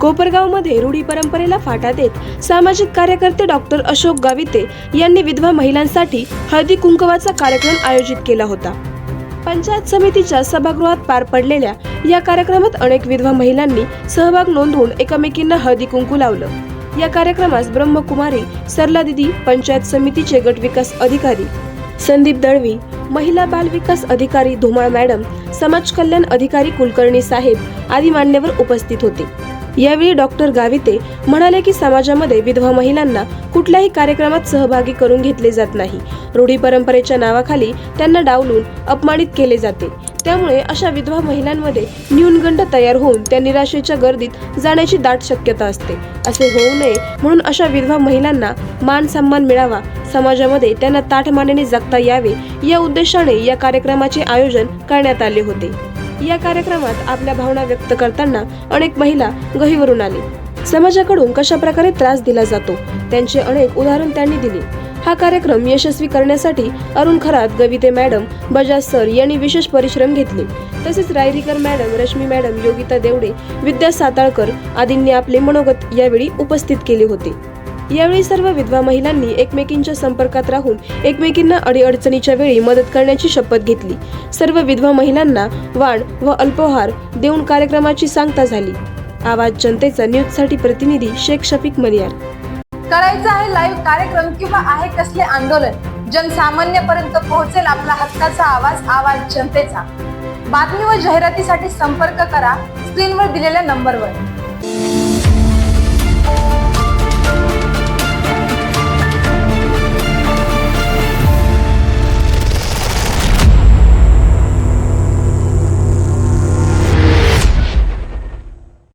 कोपरगावमध्ये रूढी परंपरेला फाटा देत सामाजिक कार्यकर्ते डॉक्टर अशोक गाविते यांनी विधवा महिलांसाठी हळदी कुंकवाचा कार्यक्रम आयोजित केला होता. पंचायत समितीच्या सभागृहात पार पडलेल्या या कार्यक्रमात अनेक विधवा महिलांनी सहभाग नोंदवून एकमेकींना हळदी कुंकू लावलं. या कार्यक्रमास ब्रह्मकुमारी सरला दिदी पंचायत समितीचे गट विकास अधिकारी संदीप दळवी महिला बाल विकास अधिकारी धुमाळ मॅडम समाज कल्याण अधिकारी कुलकर्णी साहेब आदी मान्यवर उपस्थित होते. यावेळी डॉक्टर गाविते म्हणाले की समाजामध्ये विधवा महिलांना कुठल्याही कार्यक्रमात सहभागी करून घेतले जात नाही. रूढी परंपरेच्या नावाखाली त्यांना डावलून अपमानित केले जाते. त्यामुळे अशा विधवा महिलांमध्ये न्यूनगंड तयार होऊन त्या निराशेच्या गर्दीत जाण्याची दाट शक्यता असते. असे होऊ नये म्हणून अशा विधवा महिलांना मान सन्मान मिळावा समाजामध्ये त्यांना ताठमानेने जगता यावे या उद्देशाने या कार्यक्रमाचे आयोजन करण्यात आले होते. या कार्यक्रमात आपल्या भावना व्यक्त करताना अनेक महिला गहीवरून आली. समाजाकडून कशा प्रकारे त्रास दिला जातो त्यांचे अनेक उदाहरण त्यांनी दिले. हा कार्यक्रम यशस्वी करण्यासाठी अरुण खरात गविते मॅडम बजाज सर यांनी विशेष परिश्रम घेतले. तसेच रायरीकर मॅडम रश्मी मॅडम योगिता देवडे विद्या साताळकर आदींनी आपले मनोगत यावेळी उपस्थित केले होते. यावेळी सर्व विधवा महिलांनी एकमेकींच्या संपर्कात राहून एकमेकींना अडीअडचणीच्या वेळी मदत करण्याची शपथ घेतली. सर्व विधवा महिलांना वाण व अल्पोहार देऊन कार्यक्रमाची सांगता झाली. आवाज जनतेचा न्यूजसाठी प्रतिनिधी शेख शफीक मलियार. करायचं आहे लाईव्ह कार्यक्रम किंवा आहे कसले आंदोलन? जनसामान्यपर्यंत पोहोचेल आपला हक्काचा आवाज आवाज जनतेचा. बातमी व जाहिरातीसाठी संपर्क करा स्क्रीनवर दिलेल्या नंबरवर.